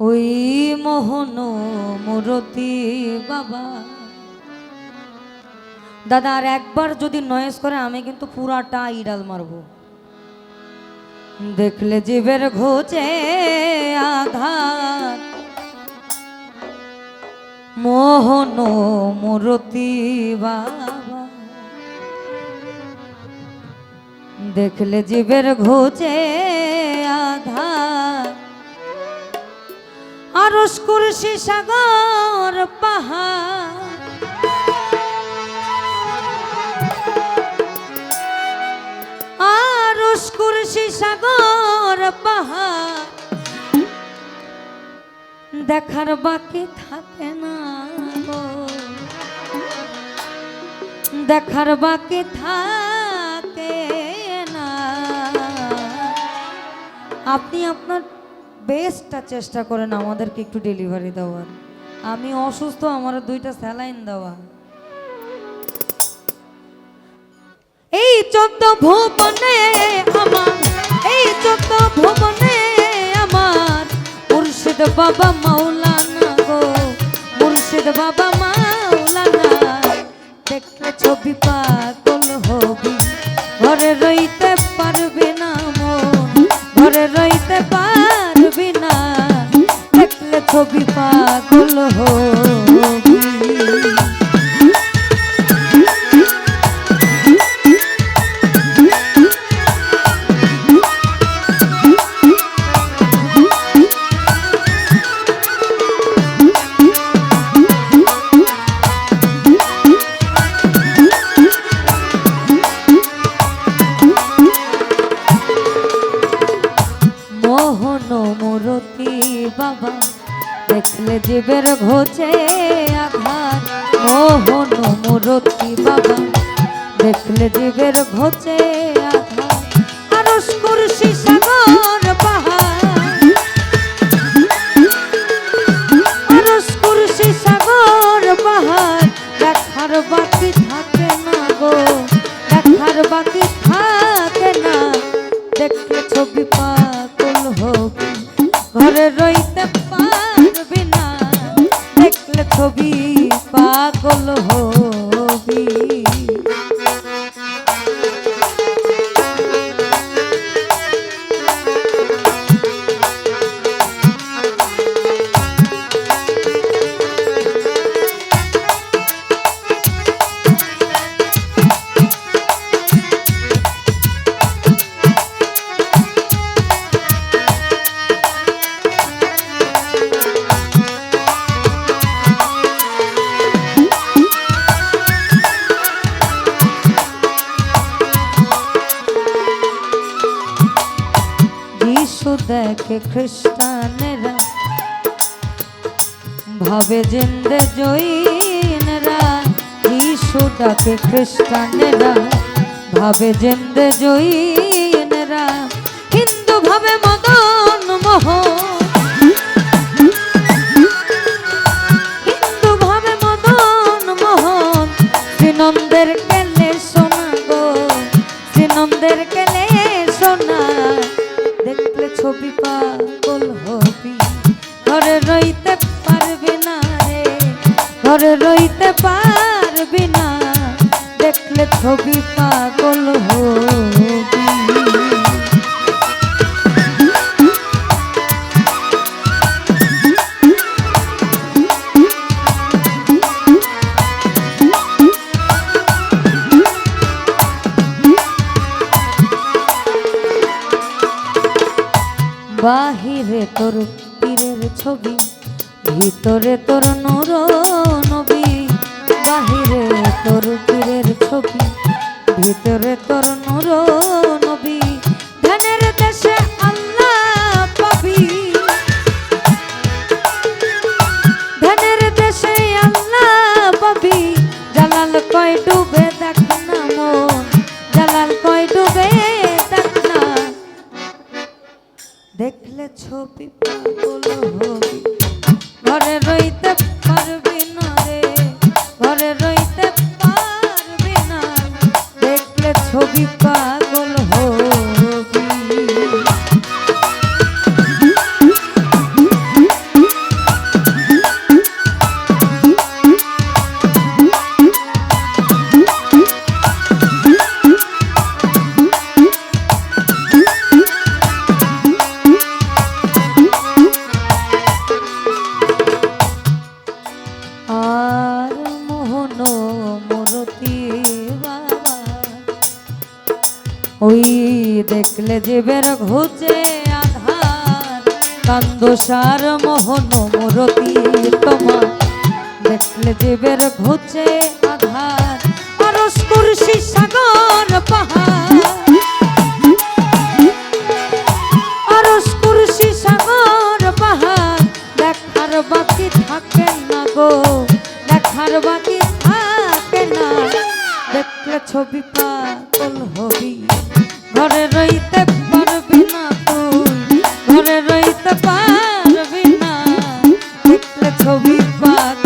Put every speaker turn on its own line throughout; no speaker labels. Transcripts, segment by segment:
ওই মোহন মুরতি বাবা। দাদা, আর একবার যদি নয়েস করে, আমি কিন্তু পুরাটা ইডাল মারবো। দেখলে জীবের ঘোচে আধার। মোহন মুরতি বাবা। দেখলে জীবের ঘোচে আধার। আরস কুরসি সাগর পাহাড়। আরস কুরসি সাগর পাহাড়। দেখার বাকি থাকে না। দেখার বাকি থাকে না। আপনি আপনার বেস্টটা চেষ্টা করেন আমাদেরকে একটু ডেলিভারি দেওয়ার। আমি অসুস্থ আমার দুইটা স্যালাইন দেওয়া। এই চোদ্দ ভুবনে আমার, এই চোদ্দ ভুবনে আমার। মুর্শিদ বাবা মাওলানা গো, মুর্শিদ বাবা মাওলানা। দেখলে ছবি পাগল হবি, ঘরে রইতে পারবে না মন, ঘরে রইতে দেখলে ছবি পাগল হবি। দেখলে জীবের ঘোচে আধার মোহন মুরতি বাবা দেখলে জীবের ঘোচে আধার আরস সাগর ছবি পাগল হবি দেখে খ্রিস্টানেরা। ভাবে জিন্দে জৈনরা, যিশু ডাকে খ্রিস্টানেরা। ভাবে জিন্দে জৈনরা, হিন্দু ভাবে মদন মোহন। ঘরে রইতে পারবি না। দেখলে ছবি পাগল হবি। বাহিরে তোর পীরের ছবি, ভিতরে তোর নূর নবী বাহিরে তোর পীরের ছবি ভিতরে তোর নূর জীবের ঘুচে আধার। কান্দসার মোহন মূরতি তোমার। দেখলে জীবের ঘুচে আধার। আরস কুরসি সাগর পাহাড়। আরস কুরসি সাগর পাহাড়। দেখার বাকি থাকে না গো। দেখার বাকি থাকে না। দেখলে ছবি পাগল দেখলে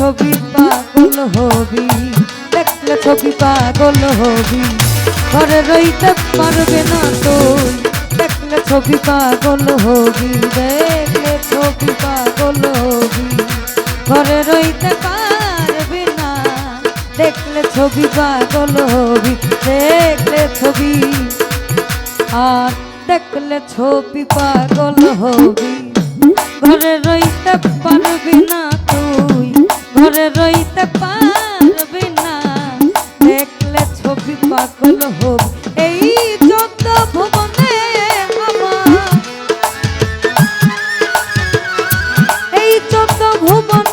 ছবি পাগল হবি, দেখলে ছবি পাগল হবি। ঘরে রইতে পারবে না তুই, দেখলে ছবি পাগল হবি, দেখলে ছবি পাগল হবি। ঘরে রইতে পারবি না, দেখলে ছবি পাগল হবি, দেখলে ছবি। আর দেখলে ছবি পাগল হবি। ঘরে রইতে ভুবনে